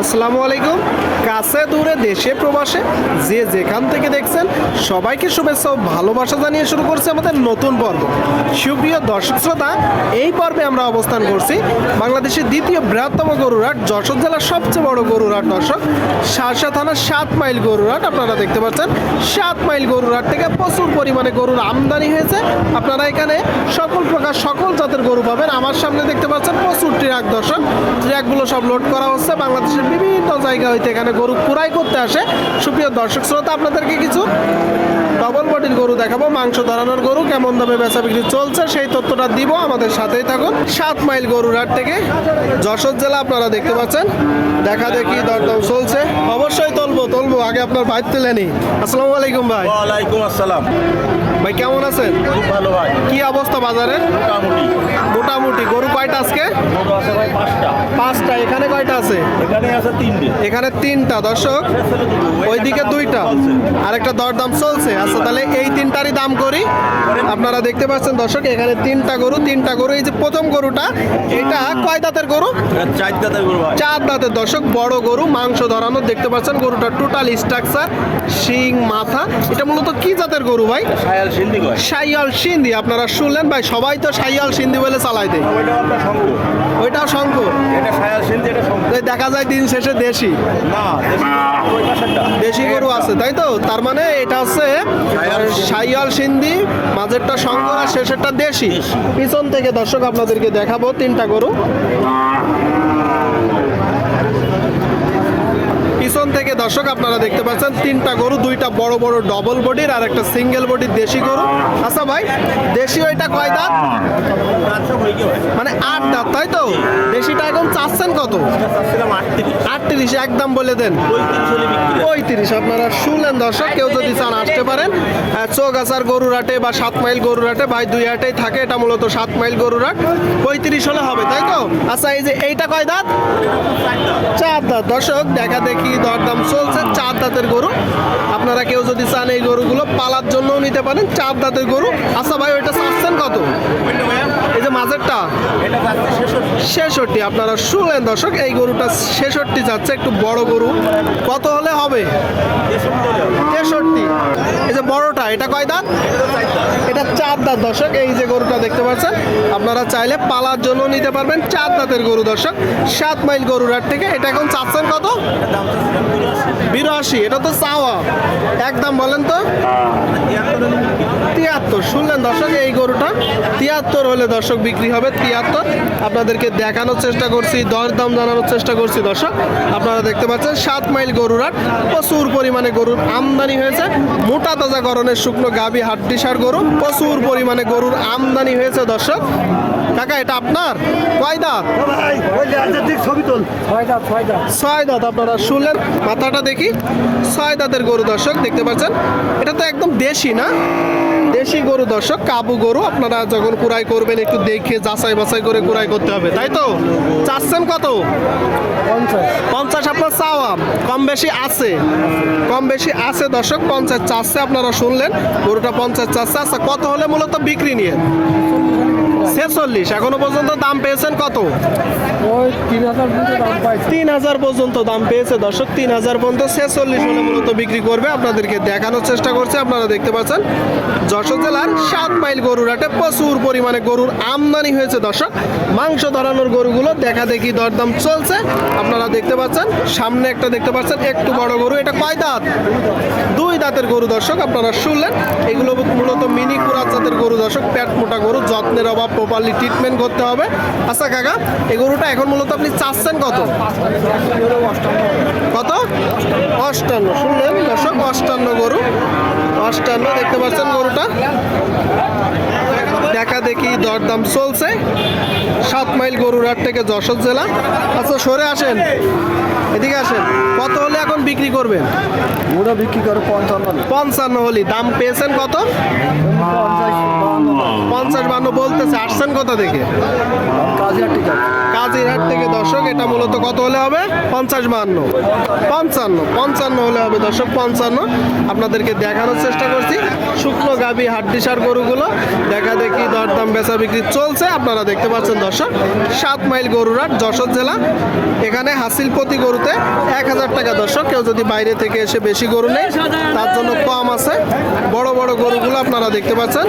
আসসালামু আলাইকুম। কাছে দূরে দেশে প্রবাসে যে যেখান থেকে দেখছেন, সবাইকে শুভেচ্ছা ও ভালোবাসা জানিয়ে শুরু করছে আমাদের নতুন পর্ব। সুপ্রিয় দর্শক শ্রোতা, এই পর্বে আমরা অবস্থান করছি বাংলাদেশের দ্বিতীয় বৃহত্তম গরুরাট যশোর জেলার সবচেয়ে বড় গরুরহাট দর্শক শারশা থানার সাত মাইল গরুরহাট। আপনারা দেখতে পাচ্ছেন, সাত মাইল গরুরহাট থেকে প্রচুর পরিমাণে গরুর আমদানি হয়েছে। আপনারা এখানে সকল প্রকার, সকল জাতের গরু পাবেন। আমার সামনে দেখতে পাচ্ছেন প্রচুর ট্রাক দর্শক। ট্রাকগুলো সব লোড করা হচ্ছে। বাংলাদেশের বিভিন্ন জায়গা হইতে এখানে গরু কুড়াই করতে আসে। সুপ্রিয় দর্শক শ্রোতা আপনাদেরকে কিছু ডবল বডির গরু দেখাবো। মাংস ধরানোর গরু কেমন দামে বেচা বিক্রি চলছে সেই তথ্যটা দিব। আমাদের সাথেই থাকুন। সাত মাইল গরুরহাট থেকে যশোর জেলা আপনারা দেখতে পাচ্ছেন। দেখা দেখি দরদাম চলছে। অবশ্যই তুলবো তুলবো। আগে আপনার ভাই তুলে নি আসসালামু আলাইকুম ভাই। ওয়ালাইকুম আসসালাম। ভাই কেমন আছেন? খুব ভালো ভাই। কি অবস্থা বাজারে মোটামুটি। মোটামুটি। গরু কয়টা আজকে? মোট আছে ভাই পাঁচটা। পাঁচটা এখানে কয়টা আছে? এখানে আছে তিনটে। এখানে তিনটা দর্শক। ওইদিকে দুইটা। আর আরেকটা দরদাম চলছে। আচ্ছা তাহলে এই তিনটারই দাম করি। আপনারা দেখতে পাচ্ছেন দর্শক এখানে তিনটা গরু তিনটা গরু। এই যে প্রথম গরুটা এটা কয় দাঁতের গরু? চার দাঁতের গরু চার দাঁতের দর্শক বড় গরু মাংস ধরানো। দেখতে পাচ্ছেন গরুটা টোটাল স্ট্রাকচার শিং মাথা। এটা মূলত কি জাতের গরু ভাই? সায়াল সিন্ধি কয়। সাইয়াল সিন্ধি। আপনারা শুনলেন ভাই সবাই তো সাইয়াল সিন্ধি বলে চালাই দেয়। ওইটাও শঙ্কর দেখা যায় দিন শেষে দেশি। না দেশি গরু আছে তাই তো? তার মানে এটা হচ্ছে সাইয়াল সিন্ধি। মাঝেরটা শঙ্কর আর শেষেরটা দেশি। পিছন থেকে দর্শক আপনাদেরকে দেখাবো তিনটা গরু। পিছন থেকে দর্শক আপনারা দেখতে পাচ্ছেন তিনটা গরু দুইটা বড় বড় ডবল বডির আর একটা সিঙ্গেল বডির দেশি গরু। আচ্ছা ভাই দেশি ওইটা কয় দাঁত? হয়ে মানে আট দাঁত তাই তো? দেশিটা এখন চাচ্ছেন কত? আটত্রিশ একদম বলে দেন। পঁয়ত্রিশ হয়। আপনারা শুনলেন দর্শক, কেউ যদি চান আসতে পারেন। চৌগাছার গরুরাটে বা সাত মাইল গরুরাটে ভাই দুই হাটেই থাকে, এটা মূলত সাত মাইল গরুরাট পঁয়ত্রিশ হলে হবে, তাই তো? আচ্ছা এই যে এইটা কয় দাঁত? চার দাঁত। দর্শক, দেখা দেখি দরদাম চলছে, চার দাঁতের গরু। আপনারা কেউ যদি চান এই গরুগুলো পালার জন্যও নিতে পারেন, চার দাঁতের গরু। আচ্ছা ভাই, ওইটা চাচ্ছেন কত ওইটা ভাইয়া, এই যে মাঝেরটা? ছেষট্টি। আপনারা শুনলেন দর্শক এই গরুটা ছেষট্টি যাচ্ছে একটু বড় গরু। কত হলে হবে? তেষট্টি এই যে বড়টা এটা কয় দাঁত? এটা চার দাঁত দর্শক এই যে গরুটা দেখতে পাচ্ছেন আপনারা চাইলে পালার জন্য নিতে পারবেন চার দাঁতের গরু দর্শক সাত মাইল গরুরার থেকে। এটা এখন চাচ্ছেন কত? বিরাশি এটা তো চাওয়া। একদম বলেন তো? তিয়াত্তর বিক্রি তিয়াত্তর শুনলেন দর্শক এই গরুটা তিয়াত্তর হলে দর্শক বিক্রি হবে, তিয়াত্তর। আপনাদেরকে দেখানোর চেষ্টা করছি দর দাম জানানোর চেষ্টা করছি দর্শক। আপনারা দেখতে পাচ্ছেন, সাত মাইল গরুর হাট। প্রচুর পরিমাণে গরুর আমদানি হয়েছে। মোটা তাজা গরনের শুকনো গাভী হাড্ডিসার গরু। প্রচুর পরিমাণে গরুর আমদানি হয়েছে দর্শক। কাকা এটা আপনার? কয় দাঁত? ছয় দাঁত আপনারা শুনলেন। মাথাটা দেখি। ছয় দাঁতের গরু দর্শক দেখতে পাচ্ছেন? এটা তো একদম দেশি না? দেশি গরু দর্শক কাবু গরু। আপনারা যখন কুড়াই করবেন একটু দেখে যাচাই বাছাই করে কুড়াই করতে হবে তাই তো? চাচ্ছেন কত? পঞ্চাশ আপনার চাওয়া। কম বেশি আছে। কম বেশি আছে দর্শক পঞ্চাশ চাচ্ছে আপনারা শুনলেন। গরুটা পঞ্চাশ চাচ্ছে। আচ্ছা কত হলে মূলত বিক্রি নিয়ে? ছেচল্লিশ এখনও পর্যন্ত দাম পেয়েছেন কত? তিন হাজার পর্যন্ত দাম পেয়েছে। দর্শক তিন হাজার পর্যন্ত ছেচল্লিশ হলে মূলত বিক্রি করবে। আপনাদেরকে দেখানোর চেষ্টা করছে। আপনারা দেখতে পাচ্ছেন যশোর জেলার সাত মাইল গরুর হাটে প্রচুর পরিমাণে গরুর আমদানি হয়েছে। দর্শক মাংস ধরানোর গরুগুলো দেখা দেখি দরদাম চলছে। আপনারা দেখতে পাচ্ছেন সামনে একটা দেখতে পাচ্ছেন একটু বড় গরু। এটা কয় দাঁত? দুই দাঁতের গরু। দর্শক আপনারা শুনলেন এগুলো মূলত মিনি কুরাত জাতের গরু। দর্শক পেট মোটা গরু যত্নের অভাব প্রপারলি ট্রিটমেন্ট করতে হবে। আচ্ছা কাকা, এই গরুটা এখন মূলত আপনি চাচ্ছেন কত? কত? অষ্টান্ন। শুনলেন দর্শক, অষ্টান্ন গরু। অষ্টান্ন, দেখতে পাচ্ছেন গরুটা। দেখা দেখি দরদাম চলছে। সাত মাইল গরুরহাট থেকে যশোর জেলা। আচ্ছা সরে আসেন। এদিকে আসেন কত হলে এখন বিক্রি করবেন? ওরা বিক্রি করে পঞ্চান্ন পঞ্চান্ন হলি দাম পেয়েছেন কত? পঞ্চাশ বান্ন বলতেছে আসছেন কোথা থেকে? কাজিরহাট থেকে। দর্শক এটা মূলত কত হলে হবে? পঞ্চাশ বাহান্ন পঞ্চান্ন পঞ্চান্ন হলে হবে দর্শক পঞ্চান্ন। আপনাদেরকে দেখানোর চেষ্টা করছি শুকনো গাভী হাড্ডিসার গরুগুলো। দেখা দেখি দরদাম বেচা বিক্রি চলছে আপনারা দেখতে পাচ্ছেন দর্শক সাত মাইল গরুরাট যশোর জেলা। এখানে হাসিল প্রতি গরুতে এক হাজার টাকা দর্শক। কেউ যদি বাইরে থেকে এসে বেশি গরু নেই তার জন্য কম আছে। বড় বড় গরুগুলো আপনারা দেখতে পাচ্ছেন।